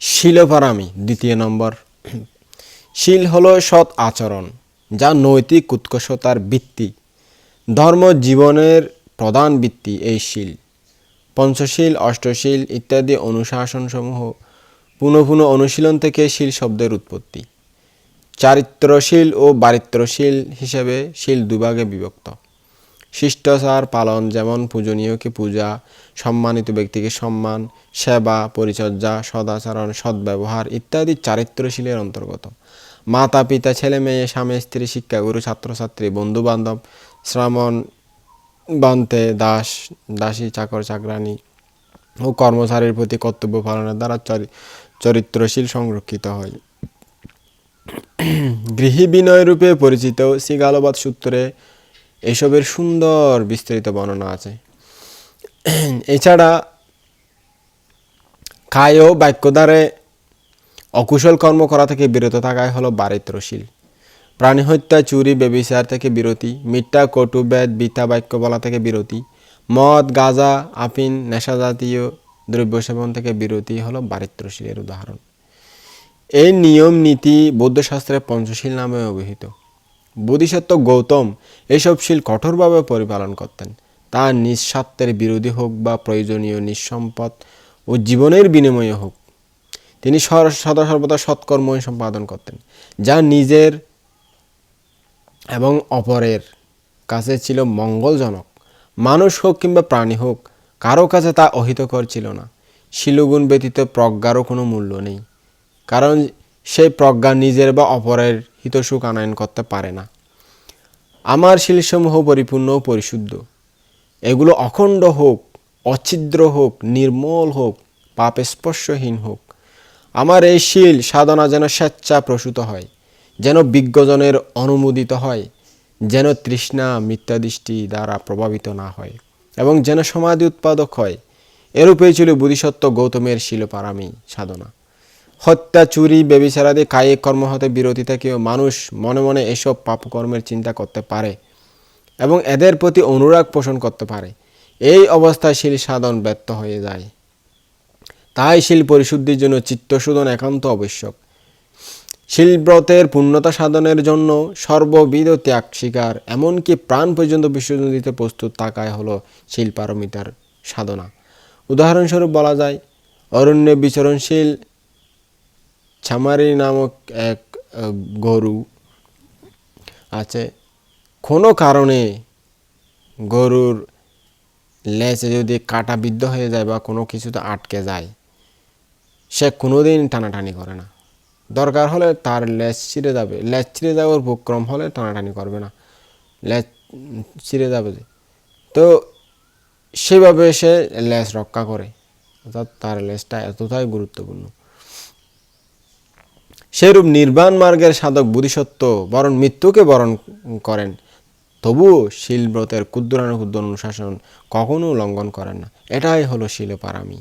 শিলপারামি দ্বিতীয় নম্বর। শিল হলো সৎ আচরণ, যা নৈতিক উৎকর্ষতার ভিত্তি। ধর্ম জীবনের প্রধান ভিত্তি এই শিল। পঞ্চশীল, অষ্টশীল ইত্যাদি অনুশাসনসমূহ পুনঃ পুনঃ অনুশীলন থেকে শিল শব্দের উৎপত্তি। চারিত্রশীল ও বারিত্রশীল হিসেবে শিল দুভাগে বিভক্ত। শিষ্টাচার পালন, যেমন পূজনীয়কে পূজা, সম্মানিত ব্যক্তিকে সম্মান, সেবা, পরিচর্যা, সদাচরণ, সদ্ব্যবহার ইত্যাদি চারিত্রশীলের অন্তর্গত। মাতা, পিতা, ছেলে, মেয়ে, স্বামী, স্ত্রী, শিক্ষাগুরু, ছাত্রছাত্রী বন্ধু বান্ধব শ্রামণ বান্তে, দাস, দাসী, চাকর, চাকরানী ও কর্মচারীর প্রতি কর্তব্য পালনের দ্বারা চরি- চরিত্রশীল সংরক্ষিত হয়। গৃহী বিনয় রূপে পরিচিত সিগালবাদ সূত্রে এসবের সুন্দর বিস্তৃত বর্ণনা আছে। এছাড়া কায় ও বাক্যদ্বারে অকুশল কর্ম করা থেকে বিরত থাকাই হলো বারিত্রশীল প্রাণী হত্যা, চুরি বেবিচার থেকে বিরতি, মিথ্যা, কটু, বেদ বিতা বাক্য বলা থেকে বিরতি, মদ, গাঁজা, আফিন নেশা জাতীয় দ্রব্য সেবন থেকে বিরতি হলো বারিত্রশীলের উদাহরণ। এই নিয়ম নীতি বৌদ্ধশাস্ত্রের পঞ্চশীল নামে অভিহিত। বোধিসত্ত্ব গৌতম এসব শীল কঠোরভাবে পরিপালন করতেন। তা নিঃস্বার্থের বিরোধী হোক বা প্রয়োজনীয় নিঃসম্পদ ও জীবনের বিনিময়ে হোক, তিনি সদা সর্বদা সৎকর্ম সম্পাদন করতেন, যা নিজের এবং অপরের কাছে ছিল মঙ্গলজনক। মানুষ হোক কিংবা প্রাণী হোক, কারও কাছে তা অহিতকর ছিল না। শিলগুণ ব্যতীত প্রজ্ঞারও কোনো মূল্য নেই। কারণ সেই প্রজ্ঞা নিজের বা অপরের হিতসুখ আনয়ন করতে পারে না। আমার শিলসমূহ পরিপূর্ণ ও পরিশুদ্ধ। এগুলো অখণ্ড হোক, অছিদ্র হোক, নির্মল হোক, পাপ স্পর্শহীন হোক। আমার এই শিল সাধনা যেন স্বেচ্ছা প্রসূত হয়, যেন বিজ্ঞজনের অনুমোদিত হয়, যেন তৃষ্ণা মিথ্যাদৃষ্টি দ্বারা প্রভাবিত না হয় এবং যেন সমাধি উৎপাদক হয়। এরূপেই ছিল বুধিসত্ত্ব গৌতমের শিলপারামি সাধনা। হত্যা, চুরি, বেবিচারাদি, কায়িক কর্ম হতে বিরতি থেকেও মানুষ মনে মনে এসব পাপকর্মের চিন্তা করতে পারে এবং এদের প্রতি অনুরাগ পোষণ করতে পারে। এই অবস্থায় শিল সাধন ব্যর্থ হয়ে যায়। তাই শিল পরিশুদ্ধির জন্য চিত্তশোধন একান্ত আবশ্যক। শিলব্রতের পূর্ণতা সাধনের জন্য সর্ববিধ ত্যাগ স্বীকার, এমনকি প্রাণ পর্যন্ত বিসর্জন দিতে প্রস্তুত থাকায় হলো শিল্পারমিতার সাধনা। উদাহরণস্বরূপ বলা যায়, অরণ্যে বিচরণশীল ছামারি নামক এক গরু আছে। কোনো কারণে গরুর লেজে যদি কাটা বিদ্ধ হয়ে যায় বা কোনো কিছুতে আটকে যায়, সে কোনোদিন টানাটানি করে না। দরকার হলে তার লেজ ছিঁড়ে যাবে। লেজ ছিঁড়ে যাওয়ার উপক্রম হলে টানাটানি করবে না। লেজ ছিঁড়ে যাবে তো সেভাবে সে লেজ রক্ষা করে। অর্থাৎ তার লেজটা এতটাই গুরুত্বপূর্ণ। সেরূপ নির্বাণ মার্গের সাধক বুধিসত্ব বরণ মৃত্যুকে বরণ করেন। তবুও শিলব্রতের ক্ষুদ্রানুক্ষুদ্র অনুশাসন কখনো লঙ্ঘন করেন না। এটাই হলো শিলপারামি।